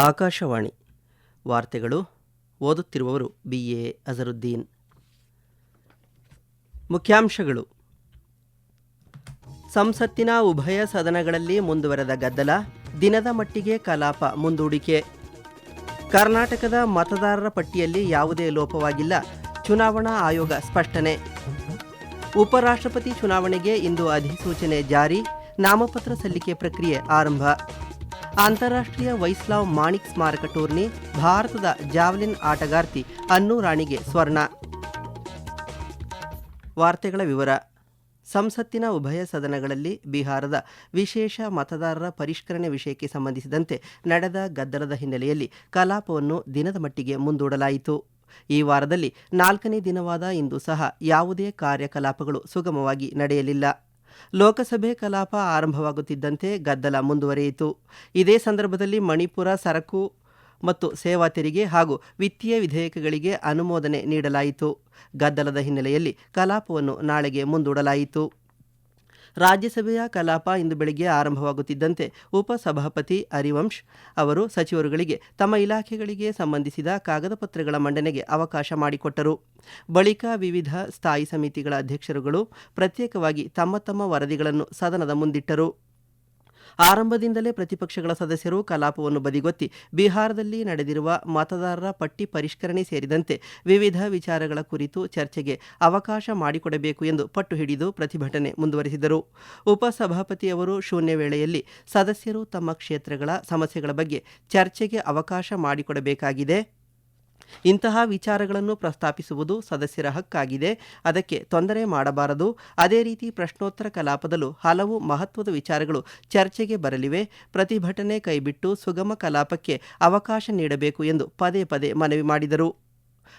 ಆಕಾಶವಾಣಿ. ವಾರ್ತೆಗಳು ಓದುತ್ತಿರುವವರು B. A. Azharuddin. ಮುಖ್ಯಾಂಶಗಳು. ಸಂಸತ್ತಿನ ಉಭಯ ಸದನಗಳಲ್ಲಿ ಮುಂದುವರೆದ ಗದ್ದಲ, ದಿನದ ಮಟ್ಟಿಗೆ ಕಲಾಪ ಮುಂದೂಡಿಕೆ. ಕರ್ನಾಟಕದ ಮತದಾರರ ಪಟ್ಟಿಯಲ್ಲಿ ಯಾವುದೇ ಲೋಪವಾಗಿಲ್ಲ, ಚುನಾವಣಾ ಆಯೋಗ ಸ್ಪಷ್ಟನೆ. ಉಪರಾಷ್ಟ್ರಪತಿ ಚುನಾವಣೆಗೆ ಇಂದು ಅಧಿಸೂಚನೆ ಜಾರಿ, ನಾಮಪತ್ರ ಸಲ್ಲಿಕೆ ಪ್ರಕ್ರಿಯೆ ಆರಂಭ. ಅಂತಾರಾಷ್ಟ್ರೀಯ ವೈಸ್ಲಾವ್ ಮಾಣಿಕ್ ಸ್ಮಾರಕ ಟೂರ್ನಿ ಭಾರತದ ಜಾವ್ಲಿನ್ ಆಟಗಾರ್ತಿ ಅನ್ನು ರಾಣಿಗೆ ಸ್ವರ್ಣ. ವಾರ್ತೆಗಳ ವಿವರ. ಸಂಸತ್ತಿನ ಉಭಯ ಸದನಗಳಲ್ಲಿ ಬಿಹಾರದ ವಿಶೇಷ ಮತದಾರರ ಪರಿಷ್ಕರಣೆ ವಿಷಯಕ್ಕೆ ಸಂಬಂಧಿಸಿದಂತೆ ನಡೆದ ಗದ್ದಲದ ಹಿನ್ನೆಲೆಯಲ್ಲಿ ಕಲಾಪವನ್ನು ದಿನದ ಮಟ್ಟಿಗೆ ಮುಂದೂಡಲಾಯಿತು. ಈ ವಾರದಲ್ಲಿ ನಾಲ್ಕನೇ ದಿನವಾದ ಇಂದು ಸಹ ಯಾವುದೇ ಕಾರ್ಯಕಲಾಪಗಳು ಸುಗಮವಾಗಿ ನಡೆಯಲಿಲ್ಲ. ಲೋಕಸಭೆ ಕಲಾಪ ಆರಂಭವಾಗುತ್ತಿದ್ದಂತೆ ಗದ್ದಲ ಮುಂದುವರಿಯಿತು. ಇದೇ ಸಂದರ್ಭದಲ್ಲಿ ಮಣಿಪುರ ಸರಕು ಮತ್ತು ಸೇವಾ ತೆರಿಗೆ ಹಾಗೂ ವಿತ್ತೀಯ ವಿಧೇಯಕಗಳಿಗೆ ಅನುಮೋದನೆ ನೀಡಲಾಯಿತು. ಗದ್ದಲದ ಹಿನ್ನೆಲೆಯಲ್ಲಿ ಕಲಾಪವನ್ನು ನಾಳೆಗೆ ಮುಂದೂಡಲಾಯಿತು. ರಾಜ್ಯಸಭೆಯ ಕಲಾಪ ಇಂದು ಬೆಳಗ್ಗೆ ಆರಂಭವಾಗುತ್ತಿದ್ದಂತೆ ಉಪಸಭಾಪತಿ ಹರಿವಂಶ್ ಅವರು ಸಚಿವರುಗಳಿಗೆ ತಮ್ಮ ಇಲಾಖೆಗಳಿಗೆ ಸಂಬಂಧಿಸಿದ ಕಾಗದ ಪತ್ರಗಳ ಮಂಡನೆಗೆ ಅವಕಾಶ ಮಾಡಿಕೊಟ್ಟರು. ಬಳಿಕ ವಿವಿಧ ಸ್ಥಾಯಿ ಸಮಿತಿಗಳ ಅಧ್ಯಕ್ಷರುಗಳು ಪ್ರತ್ಯೇಕವಾಗಿ ತಮ್ಮ ತಮ್ಮ ವರದಿಗಳನ್ನು ಸದನದ ಮುಂದಿಟ್ಟರು. ಆರಂಭದಿಂದಲೇ ಪ್ರತಿಪಕ್ಷಗಳ ಸದಸ್ಯರು ಕಲಾಪವನ್ನು ಬದಿಗೊತ್ತಿ ಬಿಹಾರದಲ್ಲಿ ನಡೆದಿರುವ ಮತದಾರರ ಪಟ್ಟಿ ಪರಿಷ್ಕರಣೆ ಸೇರಿದಂತೆ ವಿವಿಧ ವಿಚಾರಗಳ ಕುರಿತು ಚರ್ಚೆಗೆ ಅವಕಾಶ ಮಾಡಿಕೊಡಬೇಕು ಎಂದು ಪಟ್ಟು ಹಿಡಿದು ಪ್ರತಿಭಟನೆ ಮುಂದುವರೆಸಿದರು. ಉಪಸಭಾಪತಿಯವರು ಶೂನ್ಯ ವೇಳೆಯಲ್ಲಿ ಸದಸ್ಯರು ತಮ್ಮ ಕ್ಷೇತ್ರಗಳ ಸಮಸ್ಯೆಗಳ ಬಗ್ಗೆ ಚರ್ಚೆಗೆ ಅವಕಾಶ ಮಾಡಿಕೊಡಬೇಕಾಗಿದೆ. ಇಂತಹ ವಿಚಾರಗಳನ್ನು ಪ್ರಸ್ತಾಪಿಸುವುದು ಸದಸ್ಯರ ಹಕ್ಕಾಗಿದೆ. ಅದಕ್ಕೆ ತೊಂದರೆ ಮಾಡಬಾರದು. ಅದೇ ರೀತಿ ಪ್ರಶ್ನೋತ್ತರ ಕಲಾಪದಲ್ಲೂ ಹಲವು ಮಹತ್ವದ ವಿಚಾರಗಳು ಚರ್ಚೆಗೆ ಬರಲಿವೆ. ಪ್ರತಿಭಟನೆ ಕೈಬಿಟ್ಟು ಸುಗಮ ಕಲಾಪಕ್ಕೆ ಅವಕಾಶ ನೀಡಬೇಕು ಎಂದು ಪದೇ ಪದೇ ಮನವಿ ಮಾಡಿದರು.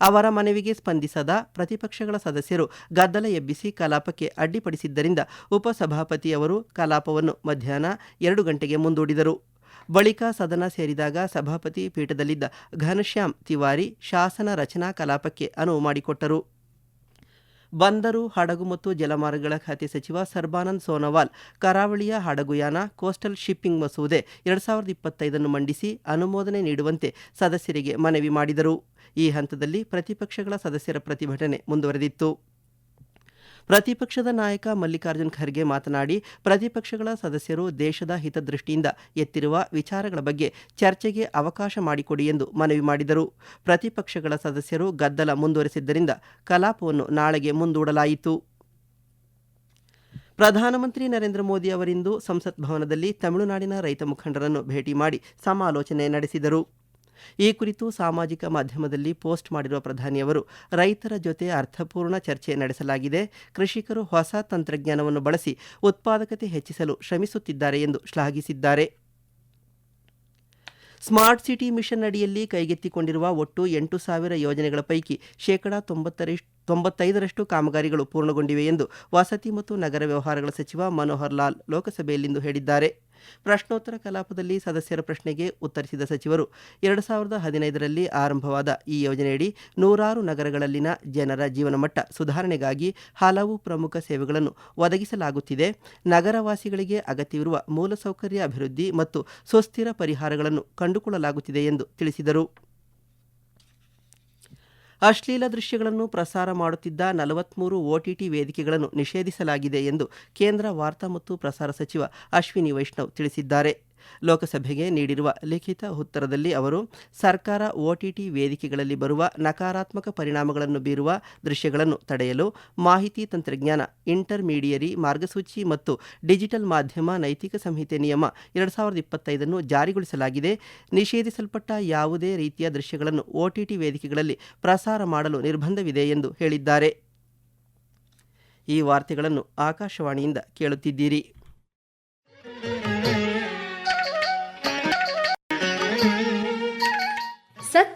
ಅವರ ಮನವಿಗೆ ಸ್ಪಂದಿಸದ ಪ್ರತಿಪಕ್ಷಗಳ ಸದಸ್ಯರು ಗದ್ದಲ ಎಬ್ಬಿಸಿ ಕಲಾಪಕ್ಕೆ ಅಡ್ಡಿಪಡಿಸಿದ್ದರಿಂದ ಉಪಸಭಾಪತಿಯವರು ಕಲಾಪವನ್ನು ಮಧ್ಯಾಹ್ನ ಎರಡು ಗಂಟೆಗೆ ಮುಂದೂಡಿದರು. ಬಳಿಕ ಸದನ ಸೇರಿದಾಗ ಸಭಾಪತಿ ಪೀಠದಲ್ಲಿದ್ದ ಘನಶ್ಯಾಮ್ ತಿವಾರಿ ಶಾಸನ ರಚನಾ ಕಲಾಪಕ್ಕೆ ಅನುವು ಮಾಡಿಕೊಟ್ಟರು. ಬಂದರು ಹಡಗು ಮತ್ತು ಜಲಮಾರ್ಗಗಳ ಖಾತೆ ಸಚಿವ ಸರ್ಬಾನಂದ್ ಸೋನೋವಾಲ್, ಕರಾವಳಿಯ ಹಡಗುಯಾನ, ಕೋಸ್ಟಲ್ ಶಿಪ್ಪಿಂಗ್ ಮಸೂದೆ ಎರಡ್ ಸಾವಿರದ ಇಪ್ಪತ್ತೈದನ್ನು ಮಂಡಿಸಿ ಅನುಮೋದನೆ ನೀಡುವಂತೆ ಸದಸ್ಯರಿಗೆ ಮನವಿ ಮಾಡಿದರು. ಈ ಹಂತದಲ್ಲಿ ಪ್ರತಿಪಕ್ಷಗಳ ಸದಸ್ಯರ ಪ್ರತಿಭಟನೆ ಮುಂದುವರೆದಿತ್ತು. ಪ್ರತಿಪಕ್ಷದ ನಾಯಕ ಮಲ್ಲಿಕಾರ್ಜುನ್ ಖರ್ಗೆ ಮಾತನಾಡಿ, ಪ್ರತಿಪಕ್ಷಗಳ ಸದಸ್ಯರು ದೇಶದ ಹಿತದೃಷ್ಟಿಯಿಂದ ಎತ್ತಿರುವ ವಿಚಾರಗಳ ಬಗ್ಗೆ ಚರ್ಚೆಗೆ ಅವಕಾಶ ಮಾಡಿಕೊಡಿ ಎಂದು ಮನವಿ ಮಾಡಿದರು. ಪ್ರತಿಪಕ್ಷಗಳ ಸದಸ್ಯರು ಗದ್ದಲ ಮುಂದುವರೆಸಿದ್ದರಿಂದ ಕಲಾಪವನ್ನು ನಾಳೆಗೆ ಮುಂದೂಡಲಾಯಿತು. ಪ್ರಧಾನಮಂತ್ರಿ ನರೇಂದ್ರ ಮೋದಿ ಅವರಿಂದು ಸಂಸತ್ ಭವನದಲ್ಲಿ ತಮಿಳುನಾಡಿನ ರೈತ ಮುಖಂಡರನ್ನು ಭೇಟಿ ಮಾಡಿ ಸಮಾಲೋಚನೆ ನಡೆಸಿದರು. ಈ ಕುರಿತು ಸಾಮಾಜಿಕ ಮಾಧ್ಯಮದಲ್ಲಿ ಪೋಸ್ಟ್ ಮಾಡಿರುವ ಪ್ರಧಾನಿಯವರು ರೈತರ ಜೊತೆ ಅರ್ಥಪೂರ್ಣ ಚರ್ಚೆ ನಡೆಸಲಾಗಿದೆ, ಕೃಷಿಕರು ಹೊಸ ತಂತ್ರಜ್ಞಾನವನ್ನು ಬಳಸಿ ಉತ್ಪಾದಕತೆ ಹೆಚ್ಚಿಸಲು ಶ್ರಮಿಸುತ್ತಿದ್ದಾರೆ ಎಂದು ಶ್ಲಾಘಿಸಿದ್ದಾರೆ. ಸ್ಮಾರ್ಟ್ ಸಿಟಿ ಮಿಷನ್ ಅಡಿಯಲ್ಲಿ ಕೈಗೆತ್ತಿಕೊಂಡಿರುವ ಒಟ್ಟು ಎಂಟು ಸಾವಿರ ಯೋಜನೆಗಳ ಪೈಕಿ ಶೇಕಡಾ ತೊಂಬತ್ತರಷ್ಟು, ತೊಂಬತ್ತೈದರಷ್ಟು ಕಾಮಗಾರಿಗಳು ಪೂರ್ಣಗೊಂಡಿವೆ ಎಂದು ವಸತಿ ಮತ್ತು ನಗರ ವ್ಯವಹಾರಗಳ ಸಚಿವ ಮನೋಹರ್ ಲಾಲ್ ಲೋಕಸಭೆಯಲ್ಲಿಂದು ಹೇಳಿದ್ದಾರೆ. ಪ್ರಶ್ನೋತ್ತರ ಕಲಾಪದಲ್ಲಿ ಸದಸ್ಯರ ಪ್ರಶ್ನೆಗೆ ಉತ್ತರಿಸಿದ ಸಚಿವರು, ಎರಡು ಸಾವಿರದ ಹದಿನೈದರಲ್ಲಿ ಆರಂಭವಾದ ಈ ಯೋಜನೆಯಡಿ ನೂರಾರು ನಗರಗಳಲ್ಲಿನ ಜನರ ಜೀವನಮಟ್ಟ ಸುಧಾರಣೆಗಾಗಿ ಹಲವು ಪ್ರಮುಖ ಸೇವೆಗಳನ್ನು ಒದಗಿಸಲಾಗುತ್ತಿದೆ. ನಗರವಾಸಿಗಳಿಗೆ ಅಗತ್ಯವಿರುವ ಮೂಲಸೌಕರ್ಯ ಅಭಿವೃದ್ಧಿ ಮತ್ತು ಸುಸ್ಥಿರ ಪರಿಹಾರಗಳನ್ನು ಕಂಡುಕೊಳ್ಳಲಾಗುತ್ತಿದೆ ಎಂದು ತಿಳಿಸಿದರು. ಅಶ್ಲೀಲ ದೃಶ್ಯಗಳನ್ನು ಪ್ರಸಾರ ಮಾಡುತ್ತಿದ್ದ ನಲವತ್ಮೂರು ಒಟಿಟಿ ವೇದಿಕೆಗಳನ್ನು ನಿಷೇಧಿಸಲಾಗಿದೆ ಎಂದು ಕೇಂದ್ರ ವಾರ್ತಾ ಮತ್ತು ಪ್ರಸಾರ ಸಚಿವ ಅಶ್ವಿನಿ ವೈಷ್ಣವ್ ತಿಳಿಸಿದ್ದಾರೆ. ಲೋಕಸಭೆಗೆ ನೀಡಿರುವ ಲಿಖಿತ ಉತ್ತರದಲ್ಲಿ ಅವರು, ಸರ್ಕಾರ ಒಟಿಟಿ ವೇದಿಕೆಗಳಲ್ಲಿ ಬರುವ ನಕಾರಾತ್ಮಕ ಪರಿಣಾಮಗಳನ್ನು ಬೀರುವ ದೃಶ್ಯಗಳನ್ನು ತಡೆಯಲು ಮಾಹಿತಿ ತಂತ್ರಜ್ಞಾನ, ಇಂಟರ್ಮೀಡಿಯರಿ ಮಾರ್ಗಸೂಚಿ ಮತ್ತು ಡಿಜಿಟಲ್ ಮಾಧ್ಯಮ ನೈತಿಕ ಸಂಹಿತೆ ನಿಯಮ ಎರಡು ಸಾವಿರದ ಇಪ್ಪತ್ತೈದನ್ನು ಜಾರಿಗೊಳಿಸಲಾಗಿದೆ. ನಿಷೇಧಿಸಲ್ಪಟ್ಟ ಯಾವುದೇ ರೀತಿಯ ದೃಶ್ಯಗಳನ್ನು ಒಟಿಟಿ ವೇದಿಕೆಗಳಲ್ಲಿ ಪ್ರಸಾರ ಮಾಡಲು ನಿರ್ಬಂಧವಿದೆ ಎಂದು ಹೇಳಿದ್ದಾರೆ. ಈ ವಾರ್ತೆಗಳನ್ನು ಆಕಾಶವಾಣಿಯಿಂದ ಕೇಳುತ್ತಿದ್ದೀರಿ.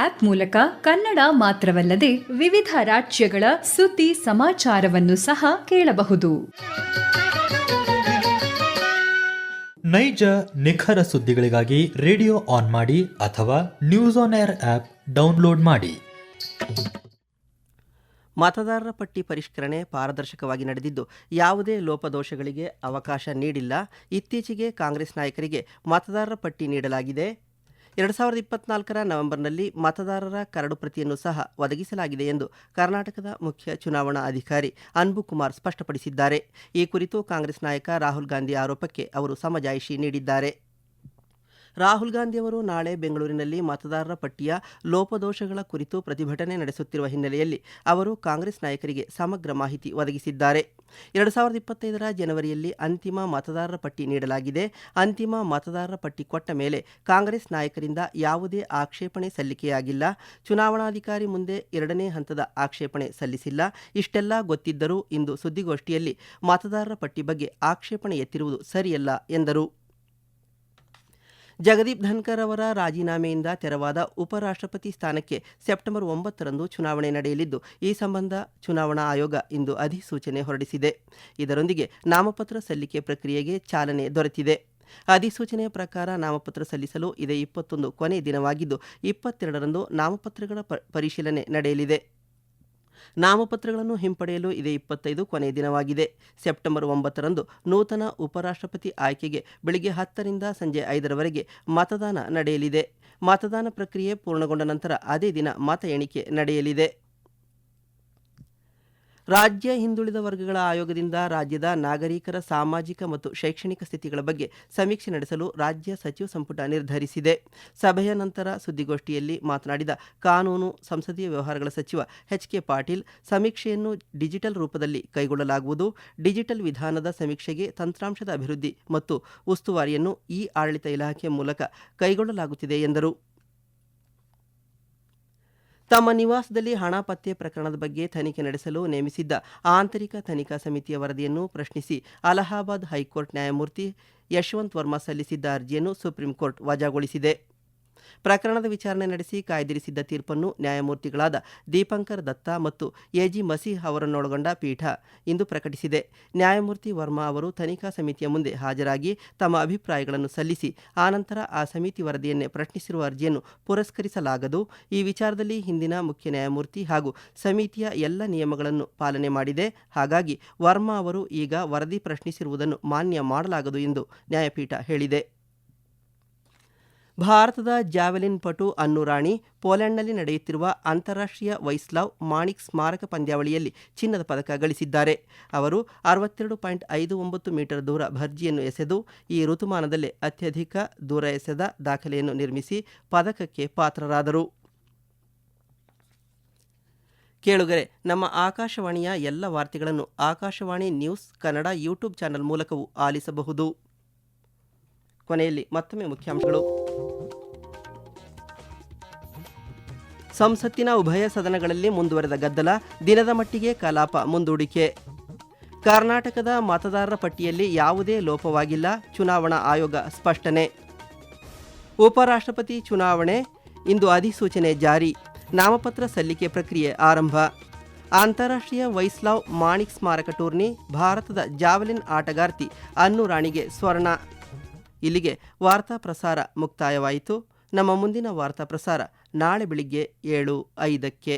ಆಪ್ ಮೂಲಕ ಕನ್ನಡ ಮಾತ್ರವಲ್ಲದೆ ವಿವಿಧ ರಾಜ್ಯಗಳ ಸುದ್ದಿ ಸಮಾಚಾರವನ್ನು ಸಹ ಕೇಳಬಹುದು. ನೈಜ ನಿಖರ ಸುದ್ದಿಗಳಿಗಾಗಿ ರೇಡಿಯೋ ಆನ್ ಮಾಡಿ ಅಥವಾ news on air app download ಮಾಡಿ. ಮತದಾರರ ಪಟ್ಟಿ ಪರಿಷ್ಕರಣೆ ಪಾರದರ್ಶಕವಾಗಿ ನಡೆದಿದ್ದು ಯಾವುದೇ ಲೋಪದೋಷಗಳಿಗೆ ಅವಕಾಶ ನೀಡಿಲ್ಲ. ಇತ್ತೀಚೆಗೆ ಕಾಂಗ್ರೆಸ್ ನಾಯಕರಿಗೆ ಮತದಾರರ ಪಟ್ಟಿ ನೀಡಲಾಗಿದೆ. ಎರಡು ಸಾವಿರದ ಇಪ್ಪತ್ನಾಲ್ಕರ ನವೆಂಬರ್ನಲ್ಲಿ ಮತದಾರರ ಕರಡು ಪ್ರತಿಯನ್ನು ಸಹ ಒದಗಿಸಲಾಗಿದೆ ಎಂದು ಕರ್ನಾಟಕದ ಮುಖ್ಯ ಚುನಾವಣಾ ಅಧಿಕಾರಿ ಅನ್ಬು ಕುಮಾರ್ ಸ್ಪಷ್ಟಪಡಿಸಿದ್ದಾರೆ. ಈ ಕುರಿತು ಕಾಂಗ್ರೆಸ್ ನಾಯಕ ರಾಹುಲ್ ಗಾಂಧಿ ಆರೋಪಕ್ಕೆ ಅವರು ಸಮಜಾಯಿಷಿ ನೀಡಿದ್ದಾರೆ. ರಾಹುಲ್ ಗಾಂಧಿ ಅವರು ನಾಳೆ ಬೆಂಗಳೂರಿನಲ್ಲಿ ಮತದಾರರ ಪಟ್ಟಿಯ ಲೋಪದೋಷಗಳ ಕುರಿತು ಪ್ರತಿಭಟನೆ ನಡೆಸುತ್ತಿರುವ ಹಿನ್ನೆಲೆಯಲ್ಲಿ ಅವರು ಕಾಂಗ್ರೆಸ್ ನಾಯಕರಿಗೆ ಸಮಗ್ರ ಮಾಹಿತಿ ಒದಗಿಸಿದ್ದಾರೆ. ಎರಡು ಸಾವಿರದ ಇಪ್ಪತ್ತೈದರ ಜನವರಿಯಲ್ಲಿ ಅಂತಿಮ ಮತದಾರರ ಪಟ್ಟಿ ನೀಡಲಾಗಿದೆ. ಅಂತಿಮ ಮತದಾರರ ಪಟ್ಟಿ ಕೊಟ್ಟ ಮೇಲೆ ಕಾಂಗ್ರೆಸ್ ನಾಯಕರಿಂದ ಯಾವುದೇ ಆಕ್ಷೇಪಣೆ ಸಲ್ಲಿಕೆಯಾಗಿಲ್ಲ. ಚುನಾವಣಾಧಿಕಾರಿ ಮುಂದೆ ಎರಡನೇ ಹಂತದ ಆಕ್ಷೇಪಣೆ ಸಲ್ಲಿಸಿಲ್ಲ. ಇಷ್ಟೆಲ್ಲ ಗೊತ್ತಿದ್ದರೂ ಇಂದು ಸುದ್ದಿಗೋಷ್ಠಿಯಲ್ಲಿ ಮತದಾರರ ಪಟ್ಟಿ ಬಗ್ಗೆ ಆಕ್ಷೇಪಣೆ ಎತ್ತಿರುವುದು ಸರಿಯಲ್ಲ ಎಂದರು. ಜಗದೀಪ್ ಧನ್ಕರ್ ಅವರ ರಾಜೀನಾಮೆಯಿಂದ ತೆರವಾದ ಉಪರಾಷ್ಟ್ರಪತಿ ಸ್ಥಾನಕ್ಕೆ ಸೆಪ್ಟೆಂಬರ್ ಒಂಬತ್ತರಂದು ಚುನಾವಣೆ ನಡೆಯಲಿದ್ದು, ಈ ಸಂಬಂಧ ಚುನಾವಣಾ ಆಯೋಗ ಇಂದು ಅಧಿಸೂಚನೆ ಹೊರಡಿಸಿದೆ. ಇದರೊಂದಿಗೆ ನಾಮಪತ್ರ ಸಲ್ಲಿಕೆ ಪ್ರಕ್ರಿಯೆಗೆ ಚಾಲನೆ ದೊರೆತಿದೆ. ಅಧಿಸೂಚನೆಯ ಪ್ರಕಾರ ನಾಮಪತ್ರ ಸಲ್ಲಿಸಲು ಇದೇ ಇಪ್ಪತ್ತೊಂದು ಕೊನೆ ದಿನವಾಗಿದ್ದು, ಇಪ್ಪತ್ತೆರಡರಂದು ನಾಮಪತ್ರಗಳ ಪರಿಶೀಲನೆ ನಡೆಯಲಿದೆ. ನಾಮಪತ್ರಗಳನ್ನು ಹಿಂಪಡೆಯಲು ಇದೇ ಇಪ್ಪತ್ತೈದು ಕೊನೆಯ ದಿನವಾಗಿದೆ. ಸೆಪ್ಟೆಂಬರ್ ಒಂಬತ್ತರಂದು ನೂತನ ಉಪರಾಷ್ಟ್ರಪತಿ ಆಯ್ಕೆಗೆ ಬೆಳಿಗ್ಗೆ ಹತ್ತರಿಂದ ಸಂಜೆ ಐದರವರೆಗೆ ಮತದಾನ ನಡೆಯಲಿದೆ. ಮತದಾನ ಪ್ರಕ್ರಿಯೆ ಪೂರ್ಣಗೊಂಡ ನಂತರ ಅದೇ ದಿನ ಮತ ಎಣಿಕೆ ನಡೆಯಲಿದೆ. ರಾಜ್ಯ ಹಿಂದುಳಿದ ವರ್ಗಗಳ ಆಯೋಗದಿಂದ ರಾಜ್ಯದ ನಾಗರಿಕರ ಸಾಮಾಜಿಕ ಮತ್ತು ಶೈಕ್ಷಣಿಕ ಸ್ಥಿತಿಗಳ ಬಗ್ಗೆ ಸಮೀಕ್ಷೆ ನಡೆಸಲು ರಾಜ್ಯ ಸಚಿವ ಸಂಪುಟ ನಿರ್ಧರಿಸಿದೆ. ಸಭೆಯ ನಂತರ ಸುದ್ದಿಗೋಷ್ಠಿಯಲ್ಲಿ ಮಾತನಾಡಿದ ಕಾನೂನು, ಸಂಸದೀಯ ವ್ಯವಹಾರಗಳ ಸಚಿವ ಎಚ್ ಕೆ ಪಾಟೀಲ್, ಸಮೀಕ್ಷೆಯನ್ನು ಡಿಜಿಟಲ್ ರೂಪದಲ್ಲಿ ಕೈಗೊಳ್ಳಲಾಗುವುದು. ಡಿಜಿಟಲ್ ವಿಧಾನದ ಸಮೀಕ್ಷೆಗೆ ತಂತ್ರಾಂಶದ ಅಭಿವೃದ್ಧಿ ಮತ್ತು ಉಸ್ತುವಾರಿಯನ್ನು ಇ ಆಡಳಿತ ಇಲಾಖೆ ಮೂಲಕ ಕೈಗೊಳ್ಳಲಾಗುತ್ತಿದೆ ಎಂದರು. ತಮ್ಮ ನಿವಾಸದಲ್ಲಿ ಹಣ ಪತ್ತೆ ಪ್ರಕರಣದ ಬಗ್ಗೆ ತನಿಖೆ ನಡೆಸಲು ನೇಮಿಸಿದ್ದ ಆಂತರಿಕ ತನಿಖಾ ಸಮಿತಿಯ ವರದಿಯನ್ನು ಪ್ರಶ್ನಿಸಿ ಅಲಹಾಬಾದ್ ಹೈಕೋರ್ಟ್ ನ್ಯಾಯಮೂರ್ತಿ ಯಶವಂತ್ ವರ್ಮಾ ಸಲ್ಲಿಸಿದ್ದ ಅರ್ಜಿಯನ್ನು ಸುಪ್ರೀಂ ಕೋರ್ಟ್ ವಜಾಗೊಳಿಸಿದೆ. ಪ್ರಕರಣದ ವಿಚಾರಣೆ ನಡೆಸಿ ಕಾಯ್ದಿರಿಸಿದ್ದ ತೀರ್ಪನ್ನು ನ್ಯಾಯಮೂರ್ತಿಗಳಾದ ದೀಪಂಕರ್ ದತ್ತಾ ಮತ್ತು ಎಜಿ ಮಸೀಹ್ ಅವರನ್ನೊಳಗೊಂಡ ಪೀಠ ಇಂದು ಪ್ರಕಟಿಸಿದೆ. ನ್ಯಾಯಮೂರ್ತಿ ವರ್ಮಾ ಅವರು ತನಿಖಾ ಸಮಿತಿಯ ಮುಂದೆ ಹಾಜರಾಗಿ ತಮ್ಮ ಅಭಿಪ್ರಾಯಗಳನ್ನು ಸಲ್ಲಿಸಿ ಆನಂತರ ಆ ಸಮಿತಿ ವರದಿಯನ್ನೇ ಪ್ರಶ್ನಿಸಿರುವ ಅರ್ಜಿಯನ್ನು ಪುರಸ್ಕರಿಸಲಾಗದು. ಈ ವಿಚಾರದಲ್ಲಿ ಹಿಂದಿನ ಮುಖ್ಯ ನ್ಯಾಯಮೂರ್ತಿ ಹಾಗೂ ಸಮಿತಿಯ ಎಲ್ಲ ನಿಯಮಗಳನ್ನು ಪಾಲನೆ ಮಾಡಿದೆ. ಹಾಗಾಗಿ ವರ್ಮಾ ಅವರು ಈಗ ವರದಿ ಪ್ರಶ್ನಿಸಿರುವುದನ್ನು ಮಾನ್ಯ ಮಾಡಲಾಗದು ಎಂದು ನ್ಯಾಯಪೀಠ ಹೇಳಿದೆ. ಭಾರತದ ಜಾವೆಲಿನ್ ಪಟು ಅನ್ನು ರಾಣಿ ಪೋಲೆಂಡ್ನಲ್ಲಿ ನಡೆಯುತ್ತಿರುವ ಅಂತಾರಾಷ್ಟ್ರೀಯ ವೈಸ್ಲಾವ್ ಮಾಣಿಕ್ ಸ್ಮಾರಕ ಪಂದ್ಯಾವಳಿಯಲ್ಲಿ ಚಿನ್ನದ ಪದಕ ಗಳಿಸಿದ್ದಾರೆ. ಅವರು ಅರವತ್ತೆರಡು ಪಾಯಿಂಟ್ ಐದು ಒಂಬತ್ತು ಮೀಟರ್ ದೂರ ಭರ್ಜಿಯನ್ನು ಎಸೆದು, ಈ ಋತುಮಾನದಲ್ಲಿ ಅತ್ಯಧಿಕ ದೂರ ಎಸೆದ ದಾಖಲೆಯನ್ನು ನಿರ್ಮಿಸಿ ಪದಕಕ್ಕೆ ಪಾತ್ರರಾದರು. ಕೇಳುಗರೆ, ನಮ್ಮ ಆಕಾಶವಾಣಿಯ ಎಲ್ಲ ವಾರ್ತೆಗಳನ್ನು Akashvani news Kannada YouTube channel ಮೂಲಕವೂ ಆಲಿಸಬಹುದು. ಕೊನೆಯಲ್ಲಿ ಮತ್ತೊಮ್ಮೆ ಮುಖ್ಯಾಂಶಗಳು. ಸಂಸತ್ತಿನ ಉಭಯ ಸದನಗಳಲ್ಲಿ ಮುಂದುವರೆದ ಗದ್ದಲ ದಿನದ ಮಟ್ಟಿಗೆ ಕಲಾಪ ಮುಂದೂಡಿಕೆ. ಕರ್ನಾಟಕದ ಮತದಾರರ ಪಟ್ಟಿಯಲ್ಲಿ ಯಾವುದೇ ಲೋಪವಾಗಿಲ್ಲ, ಚುನಾವಣಾ ಆಯೋಗ ಸ್ಪಷ್ಟನೆ. ಉಪರಾಷ್ಟ್ರಪತಿ ಚುನಾವಣೆ, ಇಂದು ಅಧಿಸೂಚನೆ ಜಾರಿ, ನಾಮಪತ್ರ ಸಲ್ಲಿಕೆ ಪ್ರಕ್ರಿಯೆ ಆರಂಭ. ಅಂತಾರಾಷ್ಟ್ರೀಯ ವೈಸ್ಲಾವ್ ಮಾಣಿಕ್ ಸ್ಮಾರಕ ಟೂರ್ನಿ, ಭಾರತದ ಜಾವಲಿನ್ ಆಟಗಾರ್ತಿ ಅನ್ನು ರಾಣಿಗೆ ಸ್ವರ್ಣ. ಇಲ್ಲಿಗೆ ವಾರ್ತಾ ಪ್ರಸಾರ ಮುಕ್ತಾಯವಾಯಿತು. ನಮ್ಮ ಮುಂದಿನ ವಾರ್ತಾ ಪ್ರಸಾರ ನಾಳೆ ಬೆಳಿಗ್ಗೆ ಏಳು ಐದಕ್ಕೆ.